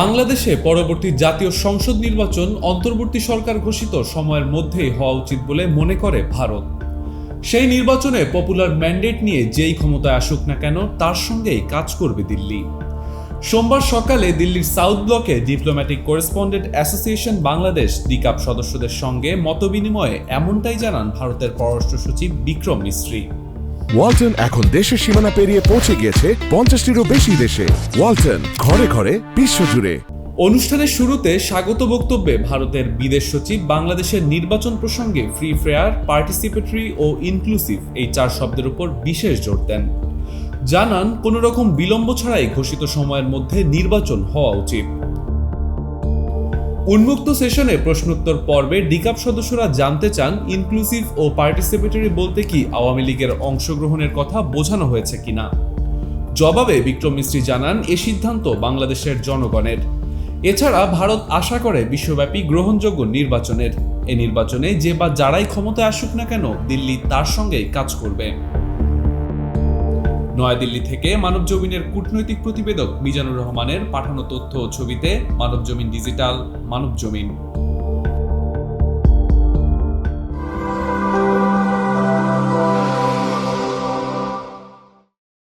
বাংলাদেশে পরবর্তী জাতীয় সংসদ নির্বাচন অন্তর্বর্তী সরকার ঘোষিত সময়ের মধ্যেই হওয়া উচিত বলে মনে করে ভারত। সেই নির্বাচনে পপুলার ম্যান্ডেট নিয়ে যেই ক্ষমতায় আসুক না কেন, তার সঙ্গেই কাজ করবে দিল্লি। সোমবার সকালে দিল্লির সাউথ ব্লকে diplomatic correspondent association Bangladesh DCAB সদস্যদের সঙ্গে মতবিনিময়ে এমনটাই জানান ভারতের পররাষ্ট্র সচিব বিক্রম মিস্ত্রি। ওয়ালটন এখন দেশের সীমানা পেরিয়ে পৌঁছে গিয়েছে পঞ্চাশটিরও বেশি দেশে। ওয়ালটন, ঘরে ঘরে বিশ্বজুড়ে অনুষ্ঠানের শুরুতে স্বাগত বক্তব্যে ভারতের বিদেশ সচিব, বাংলাদেশের নির্বাচন প্রসঙ্গে ফ্রি ফেয়ার পার্টিসিপেটরি ও ইনক্লুসিভ এই চার শব্দের উপর বিশেষ জোর দেন। জানান কোনো রকম বিলম্ব ছাড়াই ঘোষিত সময়ের মধ্যে নির্বাচন হওয়া উচিত। উন্মুক্ত সেশনে প্রশ্নোত্তর পর্বে ডিকাপ সদস্যরা জানতে চান ইনক্লুসিভ ও পার্টিসিপেটরি বলতে কি আওয়ামী লীগের অংশগ্রহণের কথা বোঝানো হয়েছে কিনা? জবাবে বিক্রম মিস্ত্রি জানান, এ সিদ্ধান্ত বাংলাদেশের জনগণের। এছাড়া ভারত আশা করে বিশ্বব্যাপী গ্রহণযোগ্য নির্বাচনের। এ নির্বাচনে যে বা যারাই ক্ষমতায় আসুক না কেন, দিল্লি তার সঙ্গেই কাজ করবে। নয়াদিল্লি থেকে মানব জমিনের কূটনৈতিক প্রতিবেদক মিজানুর রহমানের পাঠানো তথ্য ও ছবিতে মানব জমিন ডিজিটাল মানব জমিন